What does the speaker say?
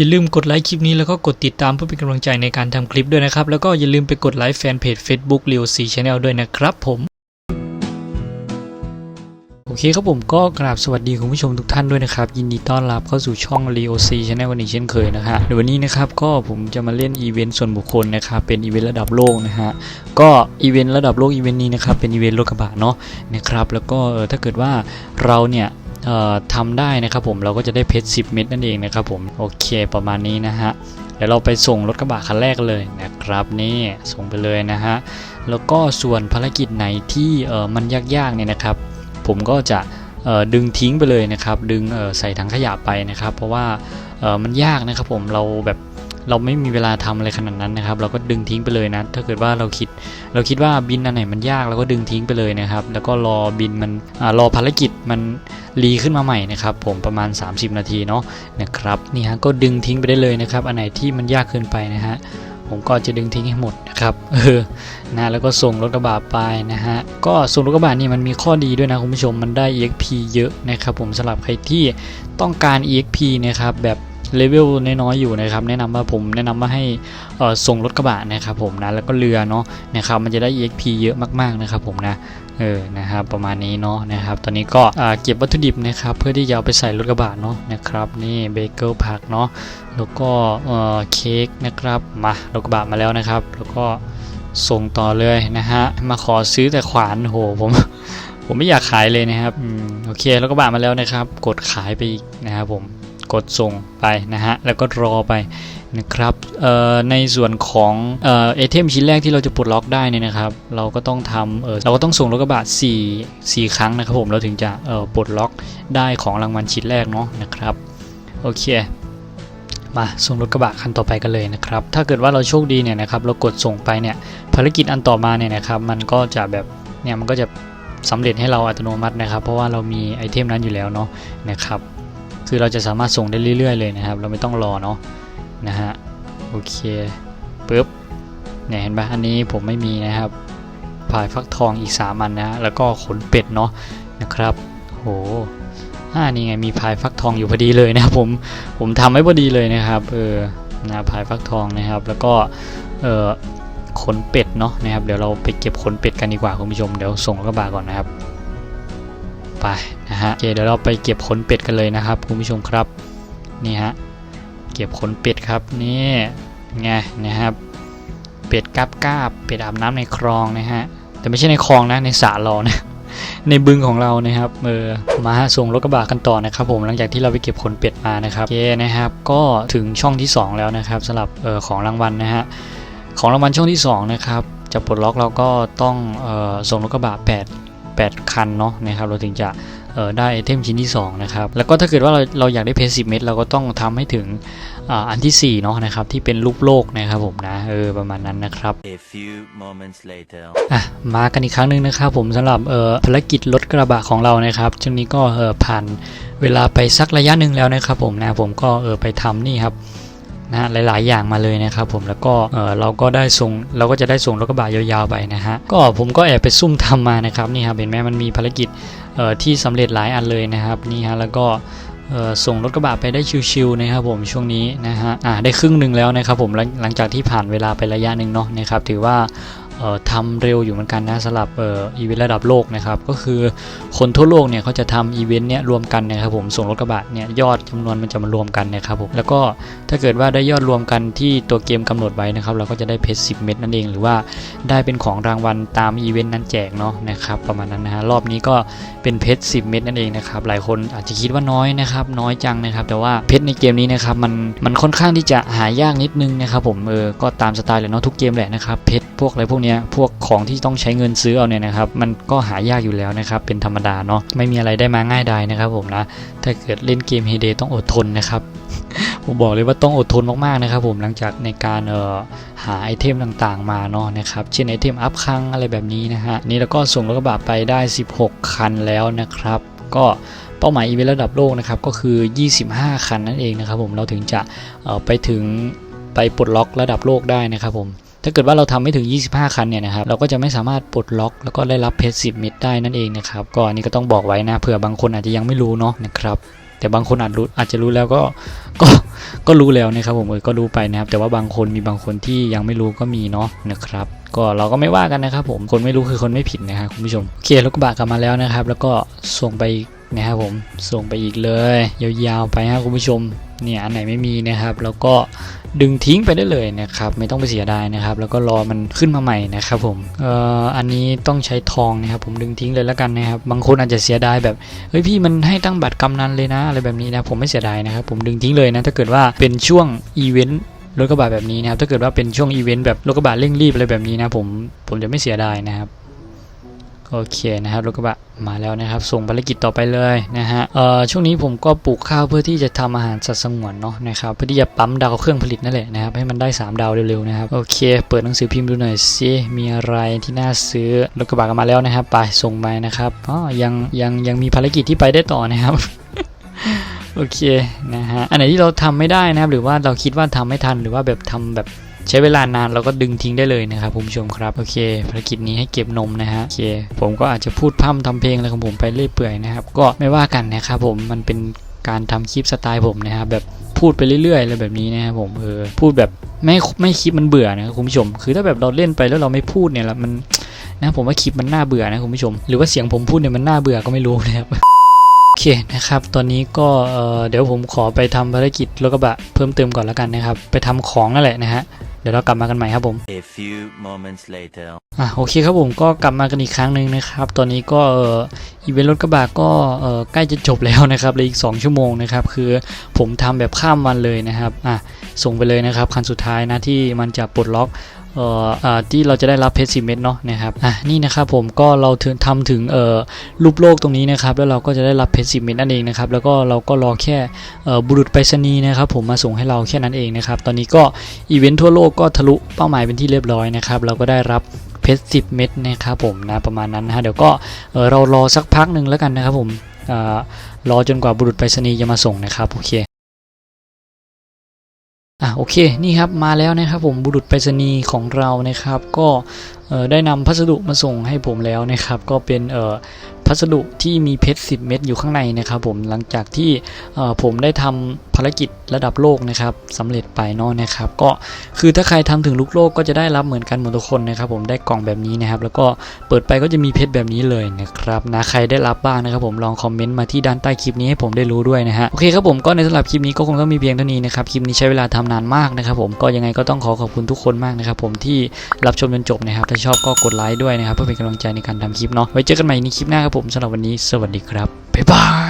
อย่าลืมกดไลค์คลิปนี้แล้วก็กดติดตามเพื่อเป็นกำลังใจในการทำคลิปด้วยนะครับ แล้วก็อย่าลืมไปกดไลค์แฟนเพจ Facebook Leo C Channel ด้วยนะครับผมโอเคครับผมก็กราบสวัสดีคุณผู้ชมทุกท่านด้วยนะครับ ยินดีต้อนรับเข้าสู่ช่อง Leo C Channel วันนี้เช่นเคยนะฮะในวันนี้นะครับก็ผมจะมาเล่นอีเวนต์ส่วนบุคคลนะครับเป็นอีเวนต์ระดับโลกนะฮะก็อีเวนต์ระดับโลกอีเวนต์นี้นะครับเป็นอีเวนต์รถกระบะเนาะนะครับแล้วก็เออถ้าเกิดว่าเราเนี่ย ทำได้นะครับผมเราก็จะได้เพชร 10 เม็ดนั่นเองนะครับผมโอเคประมาณนี้นะฮะเดี๋ยวเราไปส่งรถกระบะคันแรกเลยนะครับนี่ส่งไปเลยนะฮะแล้วก็ส่วนภารกิจไหนที่มันยากๆเนี่ยนะครับ ผมก็จะดึงทิ้งไปเลยนะครับ ดึงใส่ถังขยะไปนะครับ เพราะว่ามันยากนะครับผมเราแบบ เราไม่มีเวลาทำอะไรขนาดนั้นนะครับ เราก็ดึงทิ้งไปเลยนะ ถ้าเกิดว่าเราคิด เราคิดว่าบินอันไหนมันยากเราก็ดึงทิ้งไปเลยนะครับ แล้วก็รอบินมันอรอภารกิจมันรีขึ้นมาใหม่นะครับ ผมประมาณ 30 นาทีเนาะนะครับนี่ฮะก็ดึงทิ้งไปได้เลยนะครับ อันไหนที่มันยากเกินไปนะฮะผมก็จะดึงทิ้งให้หมดนะครับ เออ นะ แล้วก็ส่งรถกระบะไปนะฮะ ก็ส่งรถกระบะนี่มันมีข้อดีด้วยนะคุณผู้ชม มันได้ EXP เยอะนะครับผมสำหรับใครที่ต้องการ EXP นะครับแบบ เลเวลน้อยๆอยู่นะครับ แนะนำว่าผมแนะนำว่าให้ส่งรถกระบะนะครับผมนะแล้วก็เรือเนาะนะครับมันจะได้ EXP เยอะมากๆนะครับผมนะเออนะครับประมาณนี้เนาะนะครับ ตอนนี้ก็เก็บวัตถุดิบนะครับเพื่อที่จะเอาไปใส่รถกระบะเนาะนะครับนี่เบเกิลผักเนาะแล้วก็เค้กนะครับมารถกระบะมาแล้วนะครับ แล้วก็ส่งต่อเลยนะฮะมาขอซื้อแต่ขวานโหผมผมไม่อยากขายเลยนะครับอโอเค แล้วก็บามาแล้วนะครับ กดขายไปอีกนะครับผม กดส่งไปนะฮะ แล้วก็รอไปนะครับเอ่อในส่วนของเออเทมชิ้นแรกที่เราจะปลดล็อกได้เนี่ยนะครับ เราก็ต้องทำเออเราก็ต้องส่งรถกระบะ4 4 ครั้งนะครับผมเราถึงจะเออปลดล็อกได้ของรางวัลชิ้นแรกเนาะนะครับโอเคมาส่งรถกระบะคันต่อไปกันเลยนะครับ ถ้าเกิดว่าเราโชคดีเนี่ยนะครับเรากดส่งไปเนี่ยภารกิจอันต่อมาเนี่ยนะครับมันก็จะแบบเนี่ยมันก็จะสำเร็จให้เราอัตโนมัตินะครับ เพราะว่าเรามีไอเทมนั้นอยู่แล้วเนาะนะครับ คือเราจะสามารถส่งได้เรื่อยๆเลยนะครับ เราไม่ต้องรอเนาะนะฮะโอเคปึ๊บเนี่ยเห็นปะอันนี้ผมไม่มีนะครับผายฟักทองอีก3อันนะแล้วก็ขนเป็ดเนาะนะครับโหอ่านี่ไงมีพายฟักทองอยู่พอดีเลยนะครับผมผมทำไว้พอดีเลยนะครับเออนะพายฟักทองนะครับ แล้วก็เออขนเป็ดเนาะนะครับเดี๋ยวเราไปเก็บขนเป็ดกันดีกว่าคุณผู้ชมเดี๋ยวส่งรถกระบะก่อนนะครับ ไปนะฮะโอเคเดี๋ยวเราไปเก็บขนเป็ดกันเลยนะครับคุณผู้ชมครับนี่ฮะเก็บขนเป็ดครับนี่ไงนะครับเป็ดกาบกาบเป็ดอาบน้ำในคลองนะฮะแต่ไม่ใช่ในคลองนะในสระเรานะในบึงของเรานะครับเออมาส่งรถกระบะกันต่อนะครับผมหลังจากที่เราไปเก็บขนเป็ดมานะครับโอเคนะครับก็ถึงช่องที่ 2 แล้วนะครับสำหรับออของรางวัลนะฮะของรางวัลช่องที่2นะครับจะปลดล็อกเราก็ต้องเออส่งรถกระบะ8 8 คันเนาะนะครับเราถึงจะเออได้ไอเทมชิ้นที่ 2 นะครับ แล้วก็ถ้าเกิดว่าเราเราอยากได้เพชร10เม็ดเราก็ต้องทำให้ถึงอ่าอันที่4เนาะนะครับที่เป็นรูปโลกนะครับผมนะเออประมาณนั้นนะครับ A few moments later. อะมากันอีกครั้งหนึ่งนะครับผมสำหรับเอ่อภารกิจรถกระบะของเรานะครับช่วงนี้ก็เอ่อผ่านเวลาไปสักระยะหนึ่งแล้วนะครับผมนะผมก็เออไปทำนี่ครับ นะหลาย ๆ อย่างมาเลยนะครับผมแล้วก็เออเราก็ได้ส่งเราก็จะได้ส่งรถกระบะยาวๆไปนะฮะก็ผมก็แอบไปซุ่มทำมานะครับนี่ครับเห็นไหมมันมีภารกิจเออที่สำเร็จหลายอันเลยนะครับนี่ฮะแล้วก็ส่งรถกระบะไปได้ชิวๆนะครับผมช่วงนี้นะฮะอ่าได้ครึ่งหนึ่งแล้วนะครับผมหลังจากที่ผ่านเวลาไประยะหนึ่งเนาะนะครับถือว่า ทำเร็วอยู่เหมือนกันนะสำหรับอ,อ,อีเวนต์ระดับโลกนะครับก็คือคนทั่วโลกเนี่ยเขาจะทำอีเวนต์เนี้ยรวมกันนะครับผมส่งรถกระบะเนี่ยยอดจำนวนมันจะมารวมกันนะครับผมแล้วก็ถ้าเกิดว่าได้ยอดรวมกันที่ตัวเกมกำหนดไว้นะครับเราก็จะได้เพชร10เม็ดนั่นเองหรือว่าได้เป็นของรางวัลตามอีเวนต์นั้นแจกเนาะนะครับประมาณนั้นนะฮะรอบนี้ก็เป็นเพชร10 เม็ดนั่นเองนะครับหลายคนอาจจะคิดว่าน้อยนะครับน้อยจังนะครับ แต่ว่าเพชรในเกมนี้นะครับมันมันค่อนข้างที่จะหายากนิดนึงนะครับผมเออก็ตามสไตล์เลยเนาะทุกเกมแหละนะครับเพชร พวกอะไรพวกเนี้ยพวกของที่ต้องใช้เงินซื้อเอาเนี่ยนะครับ มันก็หายากอยู่แล้วนะครับเป็นธรรมดาเนาะไม่มีอะไรได้มาง่ายดายนะครับผมนะถ้าเกิดเล่นเกมเฮเดต้องอดทนนะครับผมบอกเลยว่าต้องอดทนมากๆนะครับผมหลังจากในการเอ่อหาไอเทมต่างๆมาเนาะนะครับเช่นไอเทมอัพครั้งอะไรแบบนี้นะฮะนี่แล้วก็ส่งรถกระบะไปได้ 16 คันแล้วนะครับ ก็เป้าหมายอีเวนต์ระดับโลกนะครับก็คือ 25 คันนั่นเองนะครับผมเราถึงจะไปถึงไปปลดล็อกระดับโลกได้นะครับผม ถ้าเกิดว่าเราทำไม่ถึง 25 คันเนี่ยนะครับ เราก็จะไม่สามารถปลดล็อก แล้วก็ได้รับเพชร10 เม็ดได้นั่นเองนะครับ ก็อันนี้ก็ต้องบอกไว้นะ เผื่อบางคนอาจจะยังไม่รู้เนาะนะครับ แต่บางคนอาจรู้อาจจะรู้แล้วก็ ก็ ก็รู้แล้วนะครับผมเออ ก็รู้ไปนะครับ แต่ว่าบางคนมีบางคนที่ยังไม่รู้ก็มีเนาะนะครับ ก็เราก็ไม่ว่ากันนะครับผม คนไม่รู้คือคนไม่ผิดนะครับคุณผู้ชม โอเครถกระบะกลับมาแล้วนะครับ แล้วก็ส่งไปนะครับผม ส่งไปอีกเลย ยาวๆไปนะครับคุณผู้ชม เนี่ย อันไหนไม่มีนะครับ แล้วก็ ดึงทิ้งไปได้เลยนะครับไม่ต้องไปเสียดายนะครับ แล้วก็รอมันขึ้นมาใหม่นะครับผมเอ่ออันนี้ต้องใช้ทองนะครับผมดึงทิ้งเลยแล้วกันนะครับบางคนอาจจะเสียดายแบบเฮ้ยพี่มันให้ตั้งบัตรกำนันเลยนะอะไรแบบนี้นะผมไม่เสียดายนะครับผมดึงทิ้งเลยนะถ้าเกิดว่าเป็นช่วงอีเวนต์รถกระบะแบบนี้นะครับถ้าเกิดว่าเป็นช่วงอีเวนต์แบบรถกระบะเร่งรีบอะไรแบบนี้นะผมผมจะไม่เสียดายนะครับ โอเคนะครับรถกระบะมาแล้วนะครับ ส่งภารกิจต่อไปเลยนะฮะเอ่อช่วงนี้ผมก็ปลูกข้าวเพื่อที่จะทำอาหารสัตว์สงวนเนาะนะครับเพื่อที่จะปั๊มดาวเครื่องผลิตนั่นแหละนะครับให้มันได้ 3 ดาวเร็วๆนะครับโอเค เปิดหนังสือพิมพ์ดูหน่อยสิมีอะไรที่น่าซื้อรถกระบะกันมาแล้วนะครับ ไปส่งไปนะครับอ๋อยังยังยังมีภารกิจที่ไปได้ต่อนะครับโอเคนะฮะอันไหนที่เราทำไม่ได้นะครับ หรือว่าเราคิดว่าทำไม่ทันหรือว่าแบบทำแบบ ใช้เวลานานเราก็ดึงทิ้งได้เลยนะครับคุณผู้ชมครับโอเคภารกิจนี้ให้เก็บนมนะฮะโอเคผมก็อาจจะพูดพร่ำทำเพลงอะไรของผมไปเรื่อยเปื่อยนะครับก็ไม่ว่ากันนะครับผมมันเป็นการทำคลิปสไตล์ผมนะครับแบบพูดไปเรื่อยๆอะไรแบบนี้นะครับผมเออพูดแบบไม่ไม่คลิปมันเบื่อนะครับคุณผู้ชม คือถ้าแบบเราเล่นไปแล้วเราไม่พูดเนี่ยละมันนะผมว่าคลิปมันน่าเบื่อนะคุณผู้ชม หรือว่าเสียงผมพูดเนี่ยมันน่าเบื่อก็ไม่รู้นะครับ โอเคนะครับตอนนี้ก็เอ่อเดี๋ยวผมขอไปทำภารกิจรถกระบะเพิ่มเติมก่อนแล้วกันนะครับ ไปทำของนั่นแหละนะฮะเดี๋ยวเรากลับมากันใหม่ครับผม A few moments later. อะโอเคครับผมก็กลับมากันอีกครั้งหนึ่งนะครับ ตอนนี้ก็เอ่ออีเวนต์รถกระบะก็เอ่อใกล้จะจบแล้วนะครับเหลยอีก 2 ชั่วโมงนะครับ คือผมทำแบบข้ามวันเลยนะครับอะส่งไปเลยนะครับ คันสุดท้ายนะที่มันจะปลดล็อก เอ่ออ่าที่เราจะได้รับเพชรสิเม็ดเนาะนะครับอะนี่นะครับผมก็เราถึงทำถึงเอ่อรูปโลกตรงนี้นะครับแล้วเราก็จะได้รับเพชรสิเม็ดนั่นเองนะครับแล้วก็เราก็รอแค่เอ่อบุรุษไปรษณีย์นะครับผมมาส่งให้เราแค่นั้นเองนะครับตอนนี้ก็อีเวนต์ทั่วโลกก็ทะลุเป้าหมายเป็นที่เรียบร้อยนะครับเราก็ได้รับเพชรสิเม็ดนะครับผมนะประมาณนั้นนะฮะเดี๋ยวก็เอ่อเรารอสักพักหนึ่งแล้วกันนะครับผมอ่ารอจนกว่าบุรุษไปรษณีย์จะมาส่งนะครับโอเค อะโอเคนี่ครับมาแล้วนะครับผมบุรุษไปรษณีย์ของเรานะครับ ก็ได้นำพัสดุมาส่งให้ผมแล้วนะครับ ก็เป็นเอ่อ พัสดุที่มีเพชร 10 เม็ดอยู่ข้างในนะครับผมหลังจากที่ผมได้ทำภารกิจระดับโลกนะครับสำเร็จไปเนอะนะครับ ก็คือถ้าใครทำถึงลูกโลกก็จะได้รับเหมือนกันหมดทุกคนนะครับ ผมได้กล่องแบบนี้นะครับ แล้วก็เปิดไปก็จะมีเพชรแบบนี้เลยนะครับนะใครได้รับบ้างนะครับ ผมลองคอมเมนต์มาที่ด้านใต้คลิปนี้ให้ผมได้รู้ด้วยนะฮะโอเคครับผมก็ในสำหรับคลิปนี้ก็คงต้องมีเพียงเท่านี้นะครับคลิปนี้ใช้เวลาทำนานมากนะครับ ผมก็ยังไงก็ต้องขอขอบคุณทุกคนมากนะครับ ผมที่รับชมจนจบนะครับถ้าชอบก็กดไลค์ด้วยนะครับเพื่อเป็นกำลังใจในการทำคลิปเนาะไว้เจอกันใหม่ในคลิปหน้าครับผมสำหรับวันนี้ สวัสดีครับ บ๊ายบาย